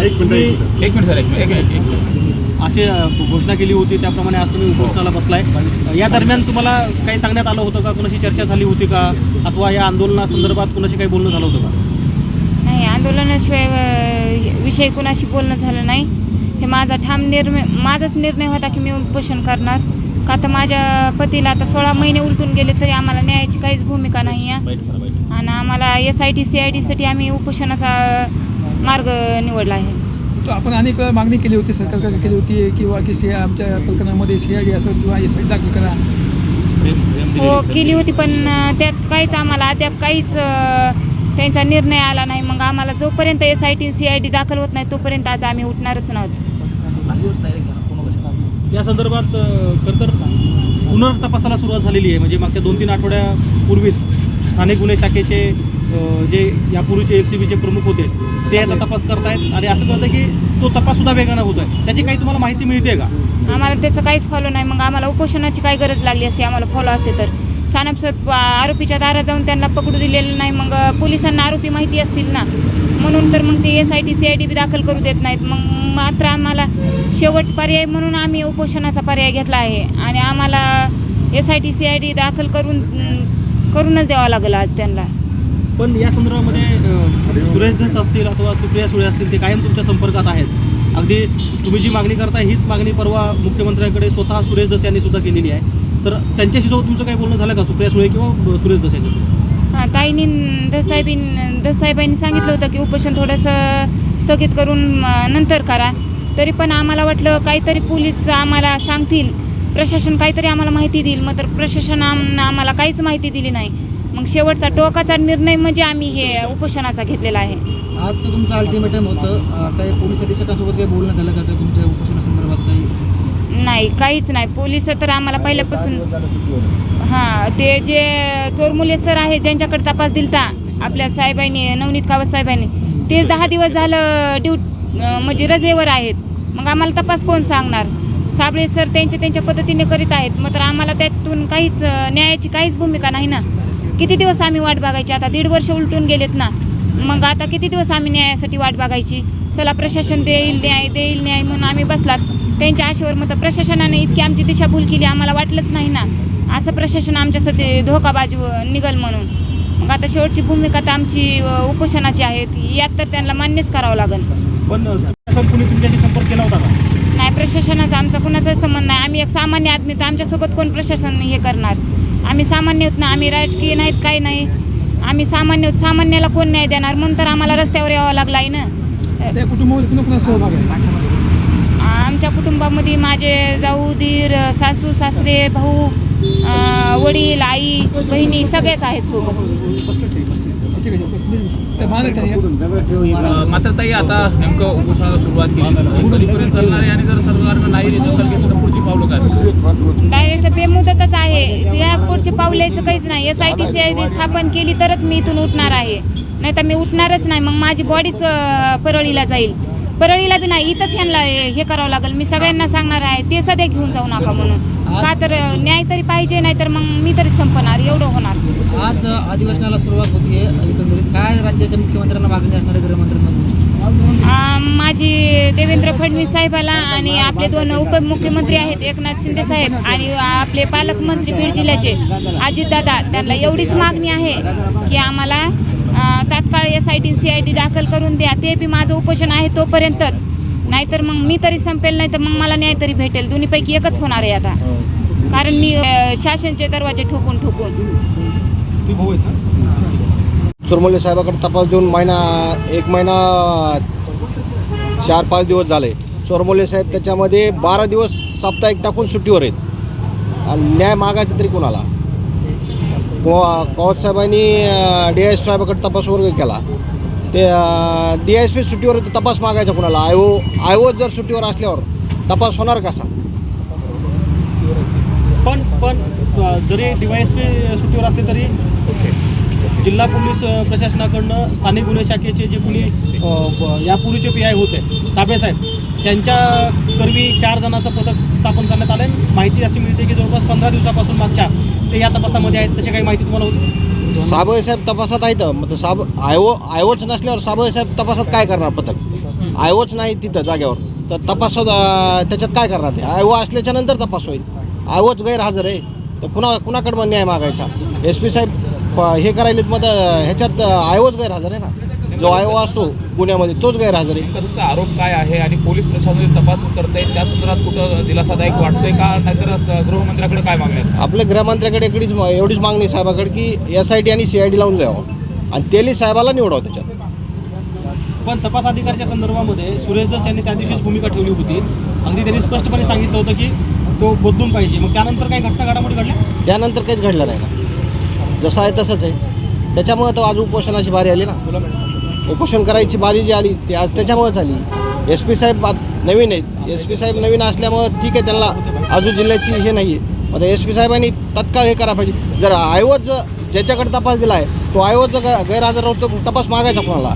एक मिनिट एक मिनिट. एक मिनिट सर एक मिनिट एक मिनिट, एक मिनिट. असे अ, घोषणा केली होती त्याप्रमाणे आज तुम्ही उपोषणाला बसलाय. या दरम्यान तुम्हाला काही सांगण्यात आलं होतं का? कोणाशी चर्चा झाली होती का? अथवा या आंदोलनासंदर्भात कोणाशी काही बोलणं झालं होतं का? नाही आंदोलनाशिवाय विषयी कुणाशी बोलणं झालं नाही. हे माझा ठाम निर्णय माझाच निर्णय होता की मी उपोषण करणार. का तर माझ्या पतीला आता सोळा महिने उलटून गेले तरी आम्हाला न्यायाची काहीच भूमिका नाही आहे. आणि आम्हाला S I T C I डीसाठी आम्ही उपोषणाचा मार्ग निवडला आहे. तो आपण अनेक वेळा मागणी केली होती सरकारकडे केली होती किंवा की सी आमच्या प्रकरणामध्ये सी आय डी असेल किंवा एस आय दाखल करा. हो. केली होती पण त्यात काहीच आम्हाला अद्याप काहीच त्यांचा निर्णय आला नाही. मग आम्हाला जोपर्यंत S I T C I D दाखल होत नाही तोपर्यंत आज आम्ही उठणारच नव्हतो. या संदर्भात अ, खरं तर पुनर्तपासाला सुरुवात झालेली आहे. म्हणजे मागच्या दोन तीन आठवड्यापूर्वीच स्थानिक गुन्हे शाखेचे जे यापूर्वीचे एल सी बीचे प्रमुख होते ते याचा तपास करतायत आणि असं कळतं की तो तपास सुद्धा वेगानं होतोय. त्याची काही तुम्हाला माहिती मिळते का? आम्हाला त्याचं काहीच फॉलो नाही. मग आम्हाला उपोषणाची काय गरज लागली असते आम्हाला फॉलो असते तर? सानप आरोपीच्या दारात जाऊन त्यांना पकडू दिलेलं नाही. मग पोलिसांना आरोपी माहिती असतील ना? म्हणून तर मग ते S I T C I D B दाखल करू देत नाहीत. मग मात्र आम्हाला शेवट पर्याय म्हणून आम्ही उपोषणाचा पर्याय घेतला आहे. आणि आम्हाला S I T C I D दाखल करून करूनच द्यावा लागेल आज त्यांना. पण या संदर्भामध्ये सुरेश धस असतील अथवा सुप्रिया सुळे असतील ते कायम तुमच्या संपर्कात आहेत. अगदी तुम्ही जी मागणी करताय हीच मागणी परवा मुख्यमंत्र्यांकडे स्वतः सुरेश धस यांनी सुद्धा केलेली आहे. तर त्यांच्याशी तुमचं काही बोलणं झालं का? सुप्रिया सुळे किंवा सुरेश धस यांच्याशी? हां ताईंनी दसाहेबीन सांगितलं होतं की उपोषण थोडंसं स्थगित करून नंतर करा. तरी पण आम्हाला वाटलं काहीतरी पोलीस आम्हाला सांगतील. प्रशासन काहीतरी आम्हाला माहिती देईल मग तर प्रशासन आम आम्हाला काहीच माहिती दिली नाही. मग शेवटचा टोकाचा निर्णय म्हणजे आम्ही हे उपोषणाचा घेतलेला आहे. आजचं तुमचं अल्टिमेटम होतं. काही पोलीस अधीक्षकांसोबत काही बोलणं झालं का? काही तुमच्या उपोषणासंदर्भात काही? नाही काहीच नाही. पोलीस तर आम्हाला पहिल्यापासून हां ते जे चोरमुले सर आहे ज्यांच्याकडे तपास दिलता आपल्या साहेबांनी नवनीत कावत साहेबांनी तेच दहा दिवस झालं ड्यूट अं, म्हणजे रजेवर आहेत. मग आम्हाला तपास कोण सांगणार? साबळे सर त्यांच्या त्यांच्या पद्धतीने करीत आहेत. मग तर आम्हाला त्यातून काहीच न्यायाची काहीच भूमिका नाही ना? किती दिवस आम्ही वाट बघायची? आता दीड वर्ष उलटून गेलेत ना. मग आता किती दिवस आम्ही न्यायासाठी वाट बघायची? चला प्रशासन देईल न्याय देईल न्याय म्हणून आम्ही बसलात. त्यांच्या आशेवर मग तर प्रशासनाने इतकी आमची दिशाभूल केली आम्हाला वाटलंच नाही ना. असं प्रशासन आमच्यासाठी धोकाबाजी निघल म्हणून. मग आता शेवटची भूमिका तर आमची उपोषणाची आहे. यात तर त्यांना मान्यच करावं लागेल. पण अ, प्रशासन कुणी तुमच्याशी संपर्क केला होता का? नाही प्रशासनाचा आमचा कुणाचाच संबंध नाही. आम्ही एक सामान्य आदमी तर आमच्यासोबत कोण प्रशासन हे करणार? आम्ही सामान्य होत ना आम्ही राजकीय नाहीत काही नाही. आम्ही सामान्य आहोत सामान्याला कोण न्याय देणार? म्हणून तर आम्हाला रस्त्यावर यावं लागलं आहे ना. त्या कुटुंबामध्ये कुणा कुणा सहभाग आहे? आमच्या कुटुंबामध्ये माझे जाऊ दीर सासू सासरे भाऊ वडील आई बहिणी सगळेच आहेत मात्र ताई आता नेमकं उपोषणाला सुरुवात केली. कधीपर्यंत चालणार आहे? आणि जर सरकारनं नाही तर पावलं काय डायरेक्ट बेमुदतच आहे. या पुढचे पावलायचं काहीच नाही. S I T C I स्थापन केली तरच मी इथून उठणार आहे. नाही तर मी उठणारच नाही. मग माझी बॉडीच परळीला जाईल. परळीला बी नाही इथंच ह्यांना हे करावं लागेल. मी सगळ्यांना सांगणार आहे ते सध्या घेऊन जाऊ नका म्हणून. का तर न्याय तरी पाहिजे नाही तर मग मी तरी संपणार एवढं होणार. आज अधिवेशनाला सुरुवात होती काय राज्याच्या मुख्यमंत्र्यांना मागणी असणार माझी देवेंद्र फडणवीस साहेबाला आणि आपले दोन उपमुख्यमंत्री आहेत एकनाथ शिंदे साहेब आणि आपले पालकमंत्री बीड जिल्ह्याचे अजितदादा. त्यांना एवढीच मागणी आहे की आम्हाला तात्काळ S I T C I T दाखल करून द्या. ते बी माझं उपोषण आहे तोपर्यंतच. नाहीतर मग मी तरी संपेल नाही तर मग मला न्याय तरी भेटेल. दोन्हीपैकी एकच होणार आहे आता. कारण मी शासनचे दरवाजे ठोकून ठोकून. चुरमुले साहेबाकडे तपास देऊन महिना एक महिना चार पाच दिवस झाले. चोरमोले साहेब त्याच्यामध्ये बारा दिवस साप्ताहिक टाकून सुट्टीवर आहेत. आणि न्याय मागायचा तरी कोणाला? पवार साहेबांनी डी एस साहेबाकडे तपास वर्ग केला. ते डी एस पी सुट्टीवर तपास मागायचा कोणाला? आयो आयो जर सुट्टीवर असल्यावर तपास होणार कसा पण पण जरी डीवायएसपी सुट्टीवर असले तरी जिल्हा पोलीस प्रशासनाकडनं स्थानिक गुन्हे शाखेचे जे कुणी यापूर्वीचे पी आय होते साबेसाहेब त्यांच्या करवी चार जणांचं पथक स्थापन करण्यात आलं आहे माहिती अशी मिळते की जवळपास पंधरा दिवसापासून मागच्या ते या तपासामध्ये आहेत तशी काही माहिती तुम्हाला होती? साबळेसाहेब तपासात आहेत मग साब आयो आयवोच नसल्यावर साबळे साहेब तपासात काय करणार पथक? आयवोच नाही तिथं जागेवर. तर तपास त्याच्यात काय करणार ते? आयो असल्याच्या नंतर तपास होईल. आयोच गैरहजर आहे. तर कुणा कुणाकडं न्याय मागायचा? एस पी साहेब हे करायलेत मग ह्याच्यात आयोच गैरहजर आहे ना. जो आयो असतो पुण्यामध्ये तोच गैरहजर आहे. तुमचा आरोप काय आहे आणि पोलीस प्रशासन तपास करतायत त्या संदर्भात कुठं दिलासादायक वाटतंय का? नाहीतर गृहमंत्र्याकडे काय मागण्या? आपल्या गृहमंत्र्याकडे एकडीच एवढीच मागणी आहे साहेबाकडे की एस आय टी आणि सी आय डी लावून द्यावं आणि तेली साहेबाला निवडावं त्याच्यात. पण तपास अधिकाऱ्याच्या संदर्भामध्ये सुरेश दस यांनी त्या दिवशीच भूमिका ठेवली होती. अगदी त्यांनी स्पष्टपणे सांगितलं होतं की तो बदलून पाहिजे. मग त्यानंतर काही घटना घडामोडी घडल्या? त्यानंतर काहीच घडलं नाही ना. जसं आहे तसंच आहे. त्याच्यामुळं तर आज उपोषणाची बारी आली ना. उपोषण करायची बारी जी आली ती आज त्याच्यामुळेच आली. एस पी साहेब नवीन आहेत. एस पी साहेब नवीन असल्यामुळं ठीक आहे त्यांना अजून जिल्ह्याची हे नाही आहे आता एस पी साहेबांनी तत्काळ हे करायला पाहिजे. जर आयोज ज्याच्याकडे तपास दिला आहे तो आयोज ग- गैरहजर होतो तपास मागायचा कोणाला?